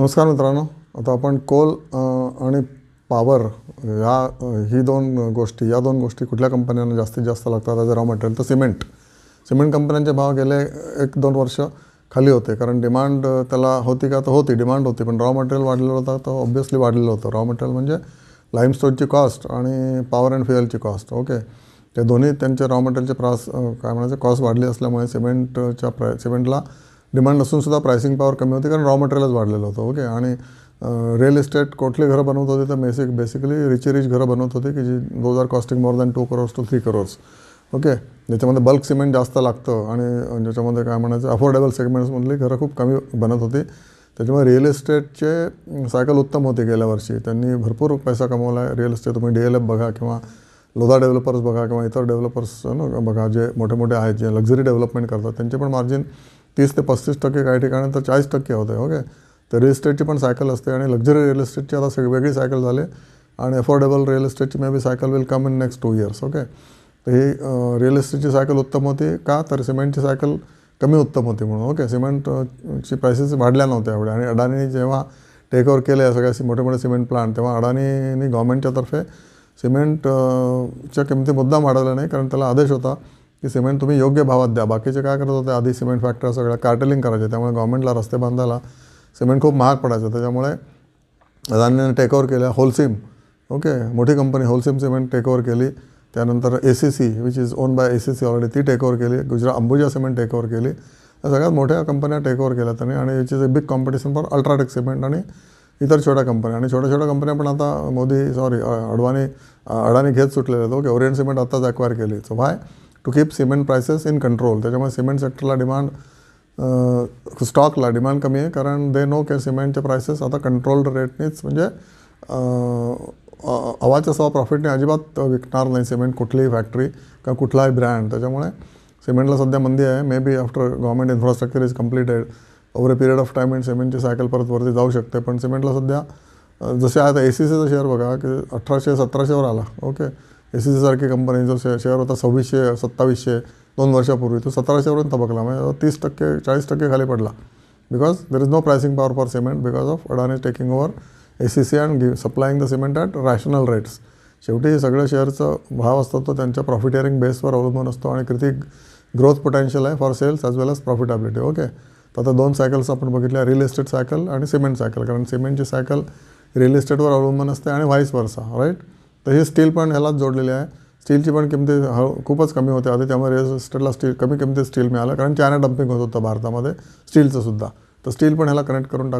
नमस्कार मित्रांनो. आता आपण कोल आणि पॉवर या ही दोन गोष्टी या दोन गोष्टी कुठल्या कंपन्यांना जास्तीत जास्त लागतात ॲज अ रॉ मटेरियल तर सिमेंट सिमेंट कंपन्यांचे भाव गेले एक दोन वर्ष खाली होते. कारण डिमांड त्याला होती का? तर होती डिमांड होती. पण रॉ मटेरियल वाढलेलं होतं तर ऑब्व्हियसली वाढलेलं होतं. रॉ मटेरियल म्हणजे लाईमस्टोनची कॉस्ट आणि पॉवर अँड फ्युएलची कॉस्ट ओके ते दोन्ही त्यांचे रॉ मटेरियलचे प्रास काय म्हणायचं? कॉस्ट वाढली असल्यामुळे सिमेंटच्या प्राय सिमेंटला डिमांड असूनसुद्धा प्रायसिंग पॉवर कमी होती कारण रॉ मटेरियलच वाढलेलं होतं ओके आणि रिअल इस्टेट कुठली घरं बनवत होते तर मेसिक बेसिकली रिच रिच घरं बनवत होते की जी those are costing more than two crores two three crores okay ज्याच्यामध्ये बल्क सिमेंट जास्त लागतं आणि ज्याच्यामध्ये काय म्हणायचं अफोर्डेबल सेगमेंट्समधली घरं खूप कमी बनत होती. त्याच्यामुळे रिअल इस्टेटचे सायकल उत्तम होते गेल्या वर्षी. त्यांनी भरपूर पैसा कमवला आहे रिअल इस्टेट तुम्ही डी एल एफ बघा किंवा लोधा डेव्हलपर्स बघा किंवा इतर डेव्हलपर्स बघा जे मोठे मोठे आहेत जे लक्झरी डेव्हलपमेंट करतात त्यांचे पण मार्जिन तीस ते पस्तीस टक्के काही ठिकाणी तर चाळीस टक्के होते ओके तर रिअल इस्टेटची पण सायकल असते आणि लक्झरी रिअल इस्टेटची आता सगळी वेगळी सायकल झाली आणि affordable real इस्टेटची may be cycle will come in next two years okay तर ही रिअल इस्टेटची सायकल उत्तम होती का? तर सिमेंटची सायकल कमी उत्तम होती म्हणून ओके सिमेंटची प्रायसेस वाढल्या नव्हत्या एवढ्या आणि अडाणी जेव्हा टेक ओव्हर केले या सगळ्या मोठे मोठे सिमेंट प्लांट तेव्हा अडाणीने गव्हर्मेंटच्यातर्फे तर्फे किमती मुद्दाम वाढवल्या नाही कारण त्याला आदेश होता की सिमेंट तुम्ही योग्य भावात द्या. बाकीचे काय करत होते? आधी सिमेंट फॅक्टऱ्या सगळ्या कार्टेलिंग करायचे. त्यामुळे गव्हर्मेंटला रस्ते बांधायला सिमेंट खूप महाग पडायचं. त्याच्यामुळे अदानीने टेक केल्या होलसिम ओके मोठी कंपनी होलसिम सिमेंट टेकओवर केली. त्यानंतर A C C which is own by A C C already ती टेकओवर केली. गुजरात अंबुजा सिमेंट टेक केली. या सगळ्यात मोठ्या कंपन्या टेकओवर केल्या त्यांनी. आणि which is a big competition for UltraTech cement आणि इतर छोट्या कंपन्या आणि छोट्या छोट्या कंपन्या पण आता मोदी सॉरी अडवाणी अडाणी घेत सुटलेले आहेत. ओके ओरियंट सिमेंट आत्ताच अक्वायर केली. So why to keep cement prices in control त्याच्यामुळे सिमेंट सेक्टरला डिमांड स्टॉकला डिमांड कमी आहे. कारण दे नो के सिमेंटचे प्रायसेस आता कंट्रोल्ड रेटनेच म्हणजे हवाच्या सवा प्रॉफिटने अजिबात विकणार नाही सिमेंट कुठलीही फॅक्टरी किंवा कुठलाही ब्रँड त्याच्यामुळे सिमेंटला सध्या मंदी आहे. May be after government infrastructure is completed over a period of time in सिमेंटची सायकल परत वरती जाऊ शकते. पण सिमेंटला सध्या जसे आता ए सी सीचा शेअर बघा की अठराशे सतराशेवर आला. ओके ए सी सीसारखी कंपनी जो शे शेअर होता सव्वीसशे सत्तावीसशे दोन वर्षापूर्वी तो सतराशेवरून तबकला म्हणजे तीस टक्के चाळीस टक्के खाली पडला. Because there is no pricing power for cement because of Adani taking over A C C and give supplying the cement at rational rates शेवटी सगळं शेअरचं भाव असतो तो त्यांच्या प्रॉफिटिअरिंग बेसवर अवलंबून असतो आणि किती ग्रोथ पोटेन्शियल आहे for sales as well as profitability okay तर आता दोन सायकल्स आपण बघितल्या रिअल इस्टेट सायकल आणि सिमेंट सायकल कारण सिमेंटची सायकल रिअल इस्टेटवर अवलंबून असते आणि व्हाईस वर्सा राईट तर हे स्टील पण ह्यालाच जोडलेले आहे. स्टीलची पण किमती हळू खूपच कमी होते. आधी त्यामुळे रिअल इस्टेटला स्टील कमी किमतीत स्टील मिळालं. कारण चायना डम्पिंग होत होतं भारतामध्ये स्टीलचं सुद्धा. तर स्टील पण ह्याला कनेक्ट करून टाक